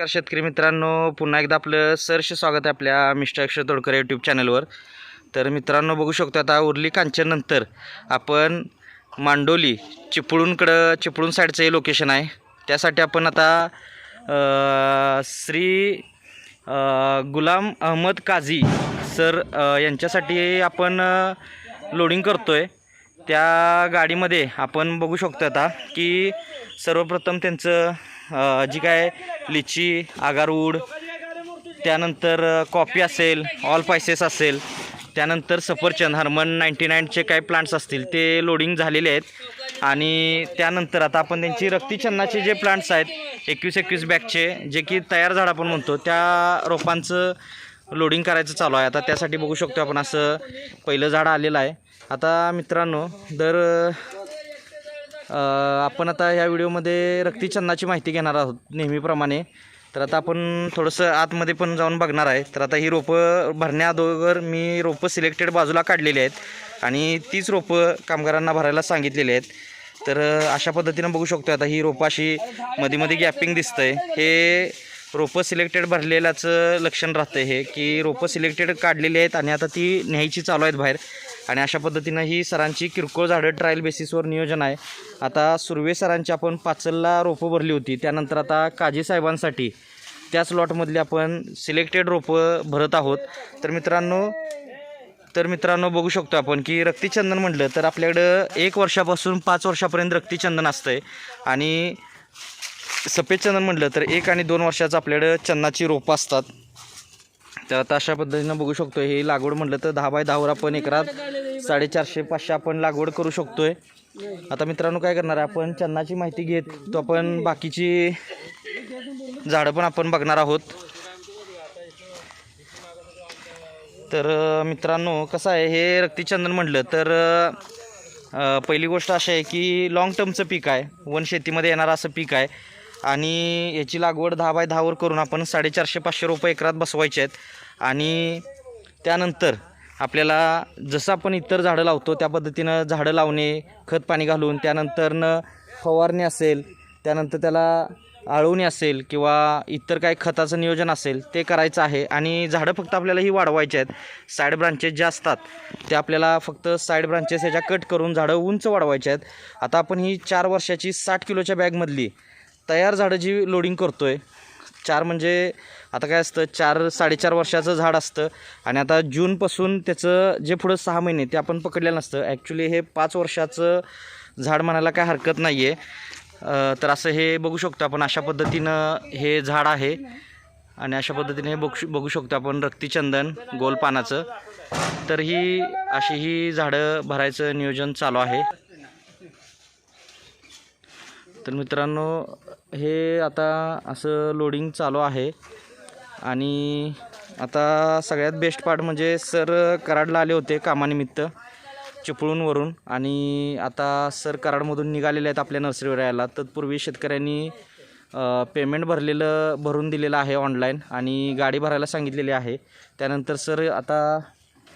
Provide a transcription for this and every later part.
नमस्कार शेतकरी मित्रांनो. पुन्हा एकदा आपलं सरश स्वागत आहे आपल्या मिस्टर अक्षर तोडकर यूट्यूब चॅनलवर तर मित्रांनो बघू शकतो आता उरली कांचननंतर आपण मांडोली चिपळूणकडं चिपळूण साईडचं हे लोकेशन आहे. त्यासाठी आपण आता श्री गुलाम अहमद काझी सर यांच्यासाठी आपण लोडिंग करतो आहे त्या गाडीमध्ये आपण बघू शकतो आता की सर्वप्रथम त्यांचं जी काय लिची आगारवूड त्यानंतर कॉपी कॉफी असेल ऑल पायसेस असेल. त्यानंतर सफरचंद हरमन नाईन्टी नाईनचे काही प्लांट्स असतील ते लोडिंग झालेले आहेत. आणि त्यानंतर आता आपण त्यांची रक्तीचंदाचे जे प्लांट्स आहेत एकवीस एकवीस बॅगचे जे की तयार झाड आपण म्हणतो त्या रोपांचं लोडिंग करायचं चालू आहे. आता त्यासाठी बघू शकतो आपण असं पहिलं झाड आलेलं आहे. आता मित्रांनो दर आपण आता ह्या व्हिडिओमध्ये रक्तीचंदाची माहिती घेणार आहोत नेहमीप्रमाणे. तर आता आपण थोडंसं आतमध्ये पण जाऊन बघणार आहे. तर आता ही रोपं भरण्याअगोदर मी रोपं सिलेक्टेड बाजूला काढलेली आहेत आणि तीच रोपं कामगारांना भरायला सांगितलेली आहेत. तर अशा पद्धतीनं बघू शकतो आता ही रोपं अशी मध्ये मध्ये गॅपिंग दिसतंय. हे रोपं सिलेक्टेड भरलेल्याचं लक्षण राहतं हे की रोपं सिलेक्टेड काढलेली आहेत आणि आता ती न्यायची चालू आहेत बाहेर. आणि अशा पद्धतीनं ही सरांची किरकोळ झाडं ट्रायल बेसिसवर नियोजन आहे. आता सुर्वे सरांची आपण पाचलला रोपं भरली होती. त्यानंतर आता काजी साहेबांसाठी त्याच लॉटमधली आपण सिलेक्टेड रोपं भरत आहोत. तर मित्रांनो तर मित्रांनो बघू शकतो आपण की रक्तीचंदन म्हटलं तर आपल्याकडं एक वर्षापासून पाच वर्षापर्यंत रक्तीचंदन असतं आहे आणि सफेद चंदन म्हटलं तर एक आणि दोन वर्षाचं आपल्याकडं चंदनाची रोपं असतात. तर आता अशा पद्धतीनं बघू शकतो हे लागवड म्हटलं तर दहा बाय दहावर आपण एकरात साडेचारशे पाचशे आपण लागवड करू शकतोय. आता मित्रांनो काय करणार आहे आपण चन्नाची माहिती घेत तो आपण बाकीची झाडं पण आपण बघणार आहोत. तर मित्रांनो कसं आहे हे रक्तीचंदन म्हटलं तर पहिली गोष्ट अशी आहे की लाँग टर्मचं पीक आहे. वन शेतीमध्ये येणारं असं पीक आहे. आणि याची लागवड दहा बाय दहावर करून आपण साडेचारशे पाचशे रुपये एकरात बसवायचे आहेत. आणि त्यानंतर आपल्याला जसं आपण इतर झाडं लावतो त्या पद्धतीनं झाडं लावणे खत पाणी घालून त्यानंतरनं फवारणी असेल त्यानंतर त्याला आळवणी असेल किंवा इतर काही खताचं नियोजन असेल ते करायचं आहे. आणि झाडं फक्त आपल्याला ही वाढवायचे आहेत. साईड ब्रांचेस ज्या असतात ते आपल्याला फक्त साईड ब्रांचेस ह्याच्या कट करून झाडं उंच वाढवायचे आहेत. आता आपण ही चार वर्षाची साठ किलोच्या बॅगमधली तयार झाडं जी लोडिंग करतो आहे चार म्हणजे आता काय असतं चार साडेचार वर्षाचं झाड असतं आणि आता जूनपासून त्याचं जे पुढं सहा महिने ते आपण पकडलेलं नसतं. ॲक्च्युली हे पाच वर्षाचं झाड म्हणायला काय हरकत नाही आहे तर असं हे बघू शकतो आपण अशा पद्धतीनं हे झाड आहे आणि अशा पद्धतीने हे बघू बघू शकतो आपण रक्तीचंदन गोल पानाचं तर ही अशी ही झाडं भरायचं नियोजन चालू आहे. तर मित्रांनो हे आता असं लोडिंग चालू आहे. आणि आता सगळ्यात बेस्ट पार्ट म्हणजे सर कराडला आले होते कामानिमित्त चिपळूणवरून आणि आता सर कराडमधून निघालेले आहेत आपल्या नर्सरीवर यायला तत्पूर्वी शेतकऱ्यांनी पेमेंट भरलेलं भरून दिलेलं आहे ऑनलाईन आणि गाडी भरायला सांगितलेली आहे. त्यानंतर सर आता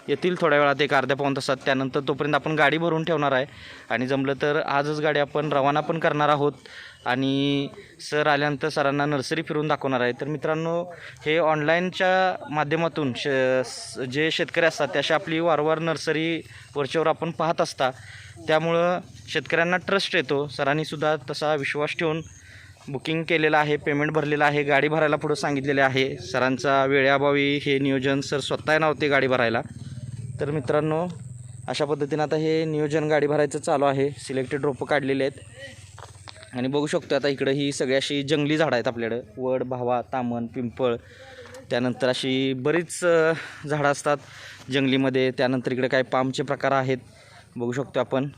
येतील थोड्या वेळात एक अर्ध्या पाऊण तासात. त्यानंतर तोपर्यंत आपण गाडी भरून ठेवणार आहे. आणि जमलं तर आजच गाडी आपण रवाना पण करणार आहोत. आणि सर आल्यानंतर सरांना नर्सरी फिरून दाखवणार आहे. तर मित्रांनो हे ऑनलाईनच्या माध्यमातून श स- जे शेतकरी असतात त्याशी आपली वारंवार नर्सरी वरच्यावर आपण पाहत असता त्यामुळं शेतकऱ्यांना ट्रस्ट येतो. सरांनीसुद्धा तसा विश्वास ठेवून बुकिंग केलेलं आहे पेमेंट भरलेलं आहे गाडी भरायला पुढं सांगितलेले आहे. सरांचा वेळेअभावी हे नियोजन सर स्वतः नव्हते गाडी भरायला. तर मित्रांनो अशा पद्धतीनं आता हे नियोजन गाडी भरायचं चालू आहे. सिलेक्टेड रोपं काढलेले आहेत. आणि बघू शकतो आता इकडं ही सगळी अशी जंगली झाडं आहेत आपल्याकडं. वड भावा तामण पिंपळ त्यानंतर अशी बरीच झाडं असतात जंगलीमध्ये. त्यानंतर इकडे काही पामचे प्रकार आहेत. बघू शकतो आपण.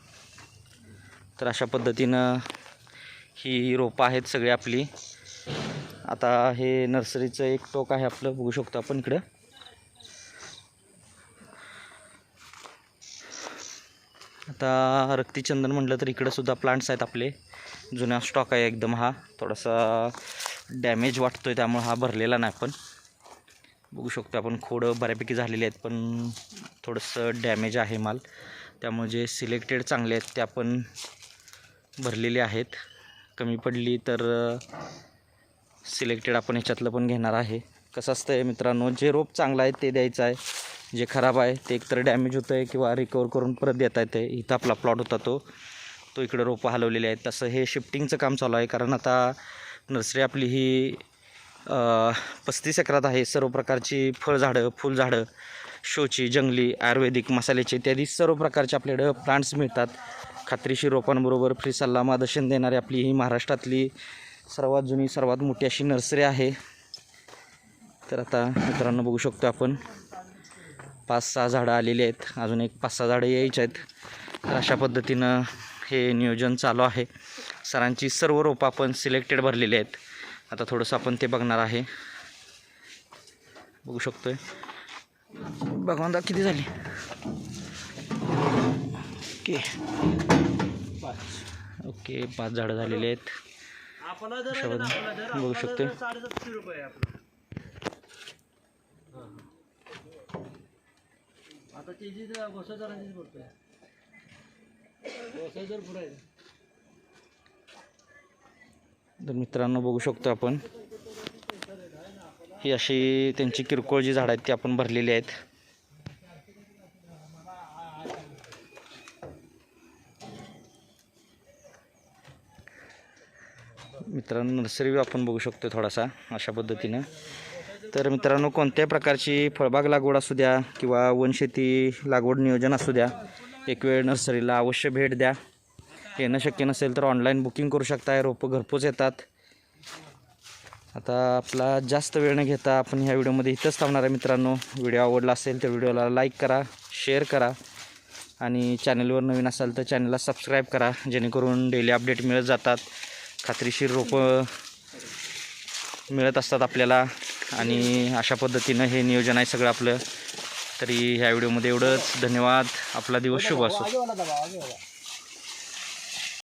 तर अशा पद्धतीनं ही रोपं आहेत सगळी आपली. आता हे नर्सरीचं एक टोक आहे आपलं. बघू शकतो आपण इकडं. आता रक्तीचंदन म्हटलं तर इकडंसुद्धा प्लांट्स आहेत आपले. जुना स्टॉक आहे एकदम हा. थोडासा डॅमेज वाटतो आहे त्यामुळे हा भरलेला नाही पण. बघू शकतो आपण खोडं बऱ्यापैकी झालेली आहेत पण थोडंसं डॅमेज आहे माल. त्यामुळे जे सिलेक्टेड चांगले आहेत ते आपण भरलेले आहेत. कमी पडली तर सिलेक्टेड आपण ह्याच्यातलं पण घेणार आहे. कसं असतं आहे मित्रांनो जे रोप चांगलं आहे ते द्यायचं आहे. जे खराब आहे ते एकतर डॅमेज होतं आहे किंवा रिकवर करून परत देता येते इथं आपला प्लॉट होता तो. तो इकडं रोपं हलवलेले आहेत. तसं हे शिफ्टिंगचं काम चालू आहे. कारण आता नर्सरी आपली ही पस्तीस एकरात आहे. सर्व प्रकारची फळझाडं फुलझाडं शोची जंगली आयुर्वेदिक मसाल्याची इत्यादी सर्व प्रकारचे आपल्याकडं प्लांट्स मिळतात. खात्रीशीर रोपांबरोबर फ्री सल्ला मार्गदर्शन देणारी आपली ही महाराष्ट्रातली सर्वात जुनी सर्वात मोठी अशी नर्सरी आहे. तर आता मित्रांनो बघू शकतो आपण. पाच सहा झाडं आलेली आहेत. अजून एक पाच सहा झाडं यायची आहेत. तर अशा पद्धतीनं हे नियोजन चालू आहे. सरांची सर्व रोपं आपण सिलेक्टेड भरलेली आहेत. आता थोडंसं आपण ते बघणार आहे. बघू शकतो शकतोय भगवंता किती झाली? ओके. ओके पाच झाडं झालेली आहेत. आहे बघू शकतो शकतोय. जर बोलतोय. घोसादार पुढे तर मित्रांनो बघू शकतो आपण. ही अशी त्यांची किरकोळ जी झाडं आहेत ती आपण भरलेली आहेत. मित्रांनो नर्सरी आपण बघू शकतो थोडासा अशा पद्धतीनं. तर मित्रांनो कोणत्याही प्रकारची फळबाग लागवड असू द्या किंवा वनशेती लागवड नियोजन असू द्या एक वेळ नर्सरीला अवश्य भेट द्या. येणं शक्य नसेल तर ऑनलाईन बुकिंग करू शकताय. रोपं घरपोच येतात. आता आपला जास्त वेळ न घेता आपण ह्या व्हिडिओमध्ये इथंच थांबणार आहे मित्रांनो. व्हिडिओ आवडला असेल तर व्हिडिओला लाईक करा शेअर करा आणि चॅनलवर नवीन असाल तर चॅनलला सबस्क्राईब करा. जेणेकरून डेली अपडेट मिळत जातात. खात्रीशीर रोपं मिळत असतात आपल्याला. आणि अशा पद्धतीनं हे नियोजन आहे सगळं आपलं. तरी ह्या व्हिडिओमध्ये एवढंच. धन्यवाद. आपला दिवस शुभ असो.